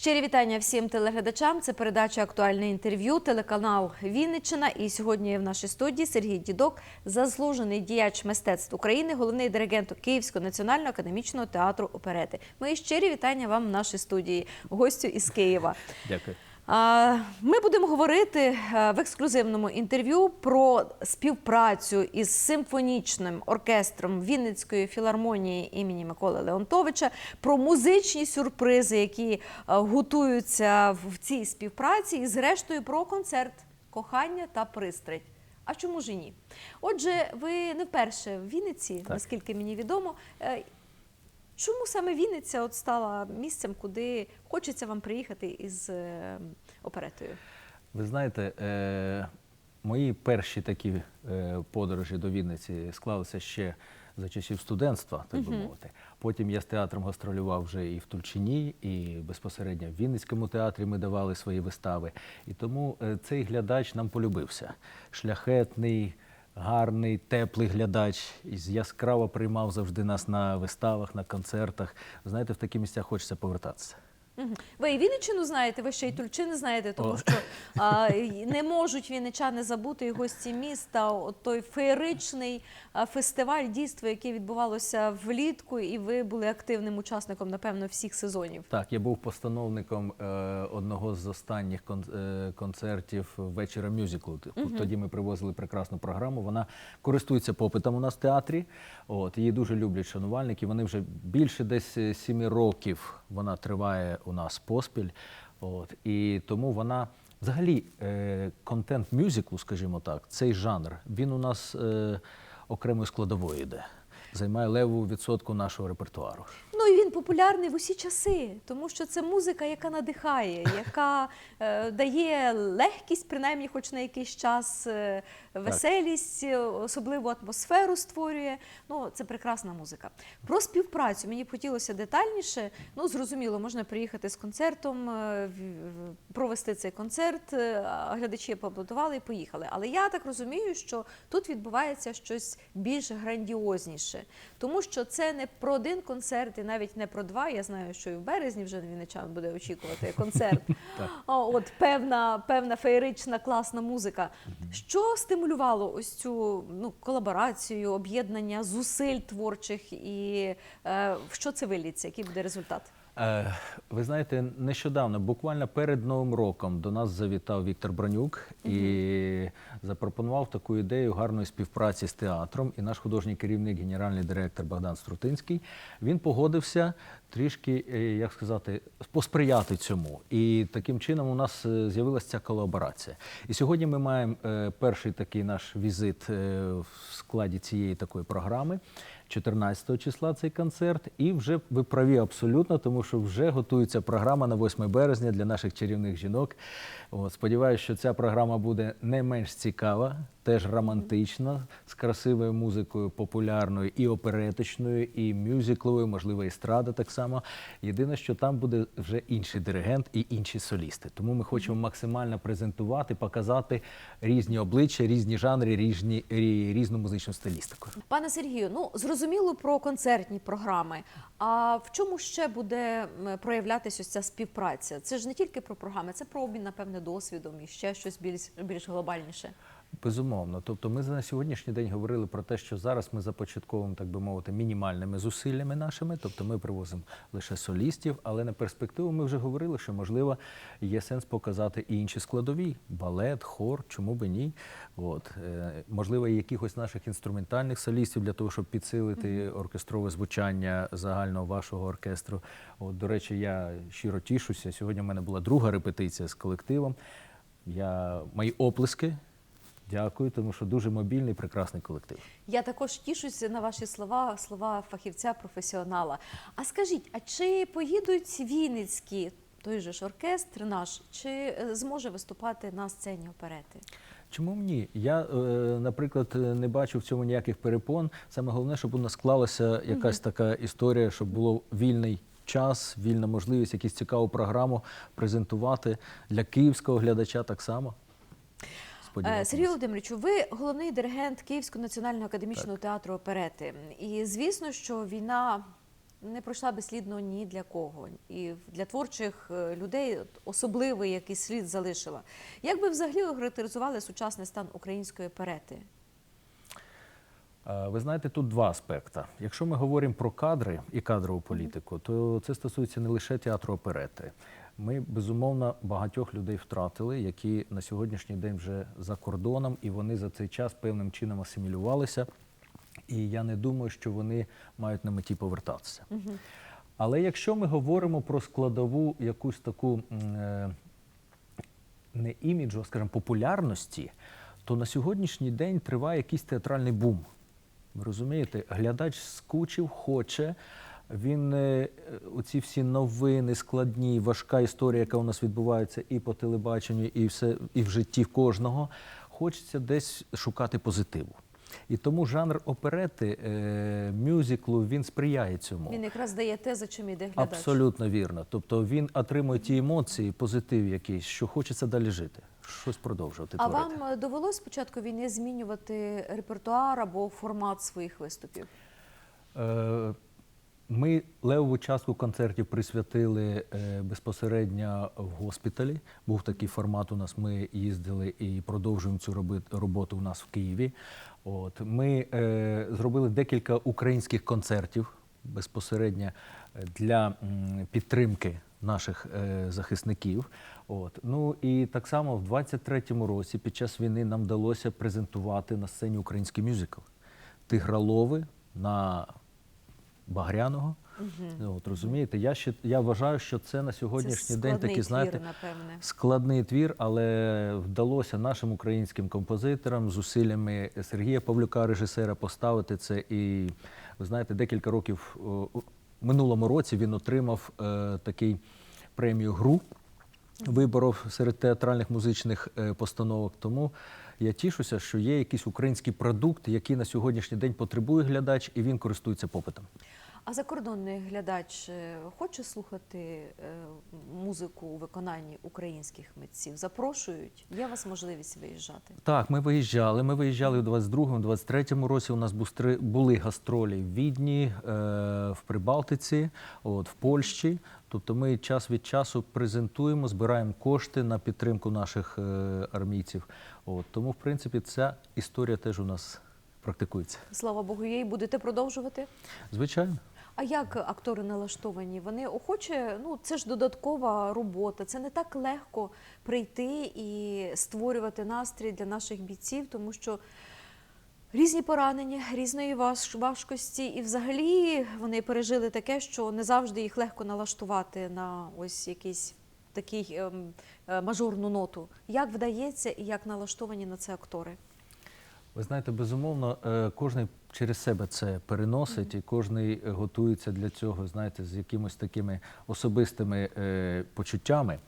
Щирі вітання всім телеглядачам. Це передача актуальне інтерв'ю, телеканал Вінниччина. І сьогодні в нашій студії Сергій Дідок, заслужений діяч мистецтв України, головний диригент Київського національного академічного театру оперети. Мої щирі вітання вам в нашій студії, гостю із Києва. Дякую. Ми будемо говорити е, в ексклюзивному інтерв'ю про співпрацю із симфонічним оркестром Вінницької філармонії імені Миколи Леонтовича, про музичні сюрпризи, які е, готуються в цій співпраці, і зрештою про концерт кохання та пристрасть. А чому ж і ні? Отже, ви не вперше в Вінниці, Так. наскільки мені відомо. Чому саме Вінниця от стала місцем, куди хочеться вам приїхати із е, оперетою? Ви знаєте, е, мої перші такі е, подорожі до Вінниці склалися ще за часів студентства, так би мовити. Потім я з театром гастролював вже і в Тульчині, і безпосередньо в Вінницькому театрі ми давали свої вистави. І тому цей глядач нам полюбився. Шляхетний. Гарний, теплий глядач, із яскраво приймав завжди нас на виставах, на концертах. Знаєте, в такі місця хочеться повертатися. Ви і Вінниччину знаєте, ви ще й Тульчини знаєте, тому О. що а, не можуть вінничани забути і гості міста. От той феєричний фестиваль дійства, яке відбувалося влітку, і ви були активним учасником, напевно, всіх сезонів. Так, я був постановником е, одного з останніх кон- е, концертів вечора мюзиклу. Т- Тоді ми привозили прекрасну програму. Вона користується попитом у нас в театрі. От її дуже люблять шанувальники. Вони вже більше десь е, сіми років вона триває у нас поспіль. От і тому вона. Взагалі, е, контент мюзиклу, скажімо так, цей жанр, він у нас е, окремою складовою йде. Займає леву відсотку нашого репертуару. Популярний в усі часи, тому що це музика, яка надихає, яка е, дає легкість, принаймні, хоч на якийсь час, е, веселість, е, особливу атмосферу створює. Ну, це прекрасна музика. Про співпрацю мені б хотілося детальніше. Ну, зрозуміло, можна приїхати з концертом, е, провести цей концерт, е, глядачі поаплодували і поїхали. Але я так розумію, що тут відбувається щось більш грандіозніше, тому що це не про один концерт і навіть не про два. Я знаю, що і в березні вже Вінничан буде очікувати концерт. От певна, певна феєрична класна музика. Що стимулювало ось цю ну, колаборацію, об'єднання зусиль творчих і е, в що це виліться? Який буде результат? Е, Ви знаєте, нещодавно, буквально перед Новим роком, до нас завітав Віктор Бронюк і запропонував таку ідею гарної співпраці з театром. І наш художній керівник, генеральний директор Богдан Струтинський, він погодився трішки, е, як сказати, посприяти цьому. І таким чином у нас е, з'явилася ця колаборація. І сьогодні ми маємо е, перший такий наш візит в складі цієї такої програми. 14 числа цей концерт, і вже ви праві абсолютно, тому що вже готується програма на 8 березня для наших чарівних жінок. От, сподіваюся, що ця програма буде не менш цікава, теж романтична, з красивою музикою, популярною і оперетичною, і мюзикловою, можливо, естрада так само. Єдине, що там буде вже інший диригент і інші солісти. Тому ми хочемо максимально презентувати, показати різні обличчя, різні жанри, різні, рі- різну музичну стилістику. Пане Сергію, ну зрозуміло про концертні програми. А в чому ще буде проявлятися ось ця співпраця? Це ж не тільки про програми, це про обмін, напевне, досвідом і ще щось більш більш глобальніше. Безумовно. Тобто ми на сьогоднішній день говорили про те, що зараз ми започатковуємо, так би мовити, мінімальними зусиллями нашими. Тобто ми привозимо лише солістів, але на перспективу ми вже говорили, що можливо є сенс показати і інші складові балет, хор, чому би ні. От е, можливо, і якихось наших інструментальних солістів для того, щоб підсилити оркестрове звучання загального вашого оркестру. От, до речі, я щиро тішуся. Сьогодні в мене була друга репетиція з колективом. Я мої оплески. Дякую, тому що дуже мобільний, прекрасний колектив. Я також тішуся на ваші слова, слова фахівця, професіонала. А скажіть, а чи поїдуть Вінницькі, той же ж оркестр наш, чи е, зможе виступати на сцені оперети? Чому ні? Я, е, наприклад, не бачу в цьому ніяких перепон. Саме головне, щоб у нас склалася якась така історія, щоб було вільний час, вільна можливість, якусь цікаву програму презентувати для київського глядача так само. Е, Сподіваюся. Сергій Володимировичу, ви головний диригент Київського національного академічного театру оперети. І звісно, що війна не пройшла безслідно ні для кого. І для творчих е, людей особливий якийсь слід залишила. Як би взагалі охарактеризували сучасний стан української оперети? Е, Ви знаєте, тут два аспекти. Якщо ми говоримо про кадри і кадрову політику, то це стосується не лише театру оперети. Ми безумовно багатьох людей втратили, які на сьогоднішній день вже за кордоном, і вони за цей час певним чином асимілювалися. І я не думаю, що вони мають на меті повертатися. Але якщо ми говоримо про складову якусь таку е, не іміджу, а скажімо, популярності, то на сьогоднішній день триває якийсь театральний бум. Ви розумієте, глядач скучив, хоче. Він е, оці всі новини, складні, важка історія, яка у нас відбувається і по телебаченню, і все, і в житті кожного, хочеться десь шукати позитиву. І тому жанр оперети, е, мюзиклу, він сприяє цьому. Він якраз дає те, за чим йде глядач. Абсолютно вірно. Тобто він отримує ті емоції, позитив якийсь, що хочеться далі жити, щось продовжувати А творити. вам е, довелось спочатку війни змінювати репертуар або формат своїх виступів? Е, Ми левову частку концертів присвятили е, безпосередньо в госпіталі. Був такий формат у нас. Ми їздили і продовжуємо цю роботу у нас в Києві. От ми е, зробили декілька українських концертів безпосередньо е, для підтримки наших е, захисників. От ну і так само в 23-му році, під час війни, нам вдалося презентувати на сцені український мюзикл Тигралови на Багряного. От, розумієте, я ще я вважаю, що це на сьогоднішній Це день такий, знаєте, твір, напевне. складний твір, але вдалося нашим українським композиторам з зусиллями Сергія Павлюка, режисера, поставити це. І ви знаєте, декілька років у минулому році він отримав е, такий премію ГРУ виборов серед театральних музичних е, постановок. Тому я тішуся, що є якийсь український продукт, який на сьогоднішній день потребує глядач, і він користується попитом. А закордонний глядач е, хоче слухати е, музику у виконанні українських митців? Запрошують? Є у вас можливість виїжджати? Так, ми виїжджали. Ми виїжджали у 22-му, 23-му році. У нас були гастролі в Відні, е, в Прибалтиці, от, в Польщі. Тобто ми час від часу презентуємо, збираємо кошти на підтримку наших армійців. От, тому, в принципі, ця історія теж у нас практикується. Слава Богу, і будете продовжувати? Звичайно. А як актори налаштовані? Вони охоче, ну це ж додаткова робота. Це не так легко прийти і створювати настрій для наших бійців, тому що різні поранення, різної важкості, і взагалі вони пережили таке, що не завжди їх легко налаштувати на ось якийсь такий ем, е, мажорну ноту. Як вдається і як налаштовані на це актори? Ви знаєте, безумовно, е, кожен через себе це переносить, і кожен готується для цього, знаєте, з якимось такими особистими е, почуттями.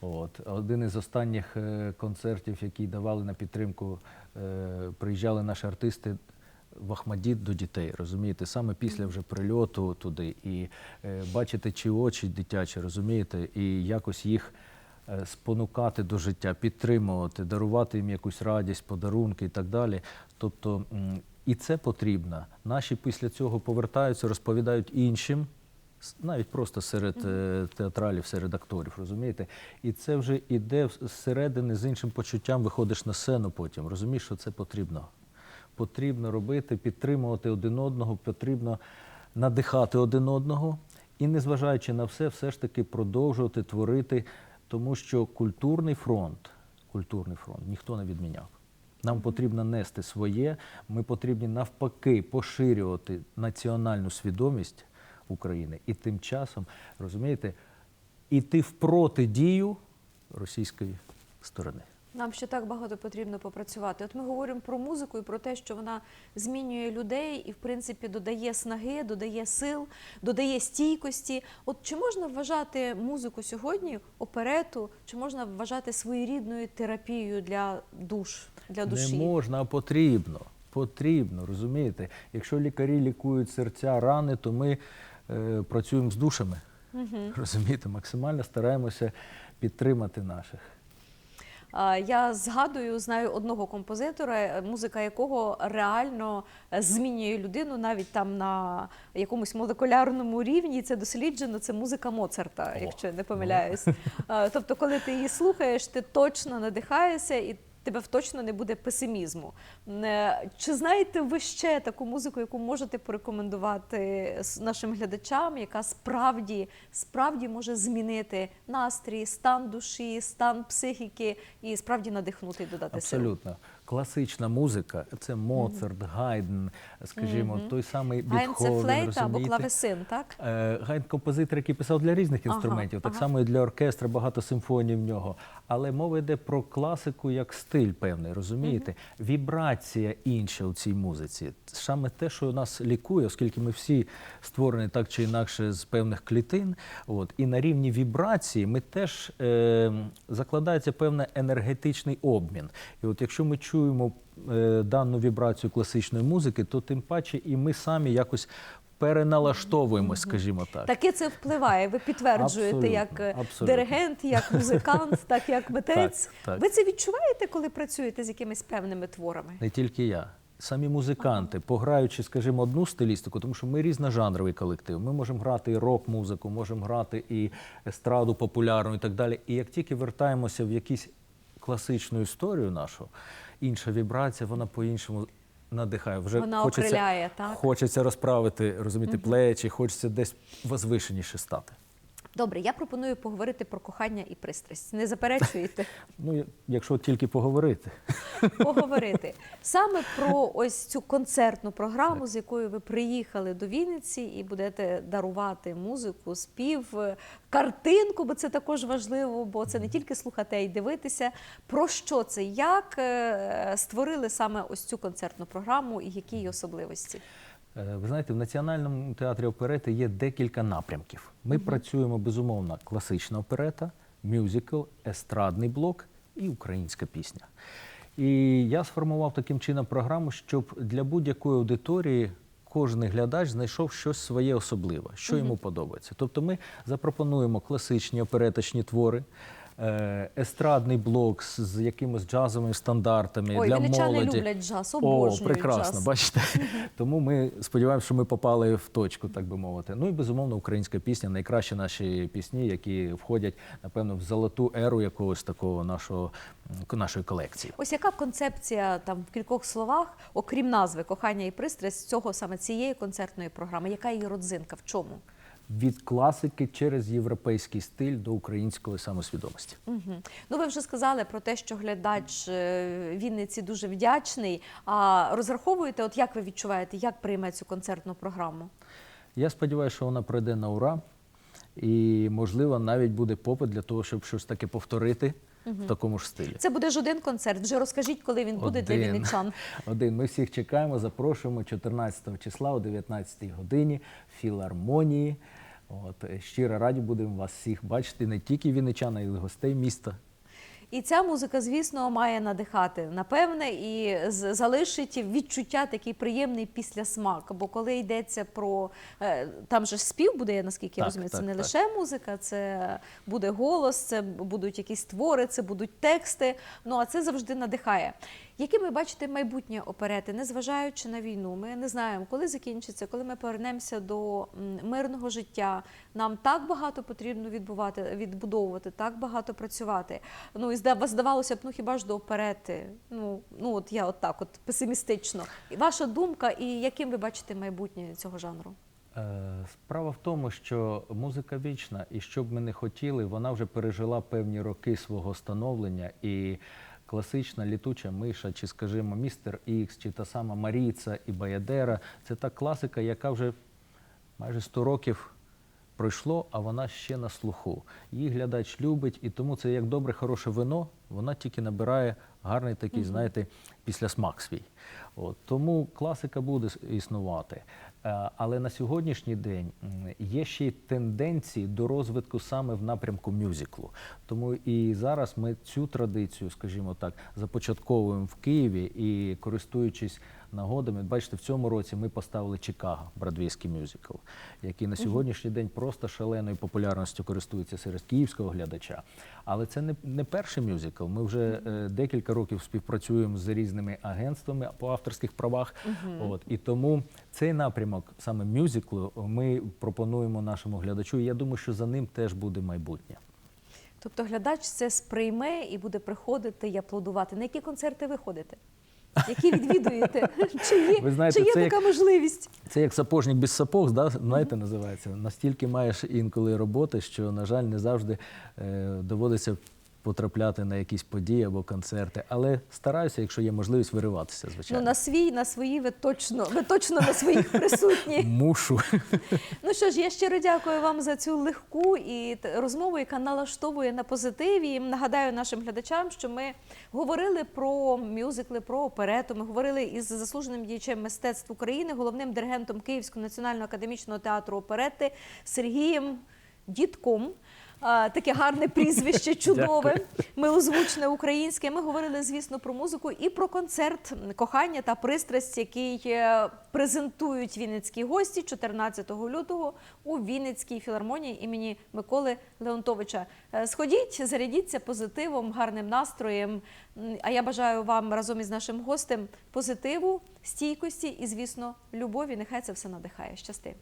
От. Один із останніх е, концертів, які давали на підтримку, приїжджали наші артисти. В Ахмадіт до дітей, розумієте, саме після вже прильоту туди, і е, бачити чи очі дитячі, розумієте, і якось їх спонукати до життя, підтримувати, дарувати їм якусь радість, подарунки і так далі. Тобто і це потрібно. Наші після цього повертаються, розповідають іншим, навіть просто серед е, театралів, серед акторів, розумієте? І це вже іде зсередини з іншим почуттям, виходиш на сцену потім. Розумієш, що це потрібно. Потрібно робити, підтримувати один одного, потрібно надихати один одного і, незважаючи на все, все ж таки продовжувати творити, тому що культурний фронт, культурний фронт ніхто не відміняв. Нам потрібно нести своє, ми потрібні навпаки поширювати національну свідомість України і тим часом, розумієте, іти в протидію російської сторони. Нам ще так багато потрібно попрацювати. От ми говоримо про музику і про те, що вона змінює людей і, в принципі, додає снаги, додає сил, додає стійкості. От чи можна вважати музику сьогодні, оперету, чи можна вважати своєрідною терапією для душ, для душі? Не можна, а потрібно. Потрібно, розумієте? Якщо лікарі лікують серця, рани, то ми е, працюємо з душами. Розумієте, максимально стараємося підтримати наших. Я згадую, знаю одного композитора, музика якого реально е, змінює людину навіть там на якомусь молекулярному рівні. Це досліджено. Це музика Моцарта, якщо я не помиляюсь. Е, Тобто, коли ти її слухаєш, ти точно надихаєшся і. Тебе точно не буде песимізму. Е, Чи знаєте ви ще таку музику, яку можете порекомендувати нашим глядачам, яка справді, справді може змінити настрій, стан душі, стан психіки і справді надихнути і додати сил? Абсолютно. Класична музика це Моцарт, Гайден, скажімо, той самий Гайн це Бітховен, флейта або клавесин, так? Е, Гайд композитор, який писав для різних Ага, інструментів, так ага. само і для оркестра, багато симфоній в нього. Але мова йде про класику як стиль певний, розумієте? Вібрація інша у цій музиці. Саме те, що нас лікує, оскільки ми всі створені так чи інакше з певних клітин. От, і на рівні вібрації ми теж е, закладається певний енергетичний обмін. І от якщо ми чуємо е, дану вібрацію класичної музики, то тим паче і ми самі якось переналаштовуємось, скажімо так. Таке це впливає. Ви підтверджуєте Абсолютно, як е, абсолютно. диригент, як музикант, так як митець. Так, так. Ви це відчуваєте, коли працюєте з якимись певними творами? Не тільки я. Самі музиканти, пограючи, скажімо, одну стилістику, тому що ми різножанровий колектив. Ми можемо грати і рок-музику, можемо грати і естраду популярну і так далі. І як тільки вертаємося в якусь класичну історію нашу, інша вібрація, вона по-іншому надихає. Вже Вона хочеться, окриляє, так? хочеться розправити, розуміти, плечі, хочеться десь возвишеніше стати. Добре, я пропоную поговорити про кохання і пристрасть. Не заперечуєте? Ну, якщо тільки поговорити. поговорити саме про ось цю концертну програму, з якою ви приїхали до Вінниці і будете дарувати музику, спів, картинку, бо це також важливо, бо це не тільки слухати, а й дивитися. Про що це? Як е, створили саме ось цю концертну програму і які її особливості? Е, Ви знаєте, в Національному театрі оперети є декілька напрямків. Ми працюємо безумовно класична оперета, мюзикл, естрадний блок і українська пісня. І я сформував таким чином програму, щоб для будь-якої аудиторії кожен глядач знайшов щось своє особливе, що йому подобається. Тобто ми запропонуємо класичні опереточні твори. Е, Естрадний блок з- якимись джазовими стандартами Ой, для молоді. люблять джаз, О, прекрасно, джаз. бачите. Тому ми сподіваємося, що ми попали в точку, так би мовити. Ну і безумовно, українська пісня найкращі наші пісні, які входять, напевно, в золоту еру якогось такого нашого нашої колекції. Ось яка концепція там в кількох словах, окрім назви кохання і пристрасть цього саме цієї концертної програми? Яка її родзинка? В чому? Від класики через європейський стиль до української самосвідомості. Угу. Ну, ви вже сказали про те, що глядач е, Вінниці дуже вдячний. А розраховуєте, от як ви відчуваєте, як прийме цю концертну програму? Я сподіваюся, що вона пройде на ура, і можливо навіть буде попит для того, щоб щось таке повторити в такому ж стилі. Це буде ж один концерт. Вже розкажіть, коли він буде для Один. вінничан. Один. Ми всіх чекаємо, запрошуємо 14 числа о 19 годині в філармонії. От, е, щиро раді будемо вас всіх бачити, не тільки вінничан, а й гостей міста. І ця музика, звісно, має надихати, напевне, і залишить відчуття такий приємний післясмак. Бо коли йдеться про е, там же спів буде, я наскільки я Так, це не так. лише музика, це буде голос, це будуть якісь твори, це будуть тексти. Ну а це завжди надихає. Яким ви бачите майбутнє оперети, незважаючи на війну? Ми не знаємо, коли закінчиться, коли ми повернемося до мирного життя. Нам так багато потрібно відбувати, відбудовувати, так багато працювати. Ну і зда- здавалося б, ну хіба ж до оперети? Ну, ну от я от так, от песимістично. Ваша думка, і яким ви бачите майбутнє цього жанру? Е, Справа в тому, що музика вічна, і що б ми не хотіли, вона вже пережила певні роки свого становлення. І класична літуча миша, чи, скажімо, містер Ікс, чи та сама Маріца і Баядера це та класика, яка вже майже 100 років пройшло, а вона ще на слуху. Її глядач любить, і тому це як добре, хороше вино, вона тільки набирає гарний такий, знаєте, післясмак свій. От, тому класика буде існувати. Е, Але на сьогоднішній день є ще й тенденції до розвитку саме в напрямку мюзиклу. Тому і зараз ми цю традицію, скажімо так, започатковуємо в Києві і користуючись нагодами, бачите, в цьому році ми поставили Чикаго, бродвейський мюзикл, який на сьогоднішній день просто шаленою популярністю користується серед київського глядача. Але це не, не перший мюзикл. Ми вже е, декілька років співпрацюємо з різними агентствами по авторських правах. От і тому цей напрямок, саме мюзиклу, ми пропонуємо нашому глядачу. І я думаю, що за ним теж буде майбутнє. Тобто глядач це сприйме і буде приходити і аплодувати. На які концерти ви ходите? Які відвідуєте? Чи є, Ви знаєте, чи є це така як- можливість? Це як сапожник без сапог, да, знаєте, називається. Настільки маєш інколи роботи, що, на жаль, не завжди е, доводиться потрапляти на якісь події або концерти. Але стараюся, якщо є можливість, вириватися, звичайно. Ну на свій, на свої ви точно, ви точно на своїх присутні. Мушу. Ну що ж, я щиро дякую вам за цю легку і розмову, яка налаштовує на позитиві. І Нагадаю нашим глядачам, що ми говорили про мюзикли, про оперету. Ми говорили із заслуженим діячем мистецтв України, головним диригентом Київського національного академічного театру оперети Сергієм Дідком. Таке гарне прізвище, чудове, милозвучне українське. Ми говорили, звісно, про музику і про концерт кохання та пристрасть, який е, презентують вінницькі гості 14 лютого у Вінницькій філармонії імені Миколи Леонтовича. Е, Сходіть, зарядіться позитивом, гарним настроєм. А я бажаю вам разом із нашим гостем позитиву, стійкості і, звісно, любові. Нехай це все надихає. Щасти.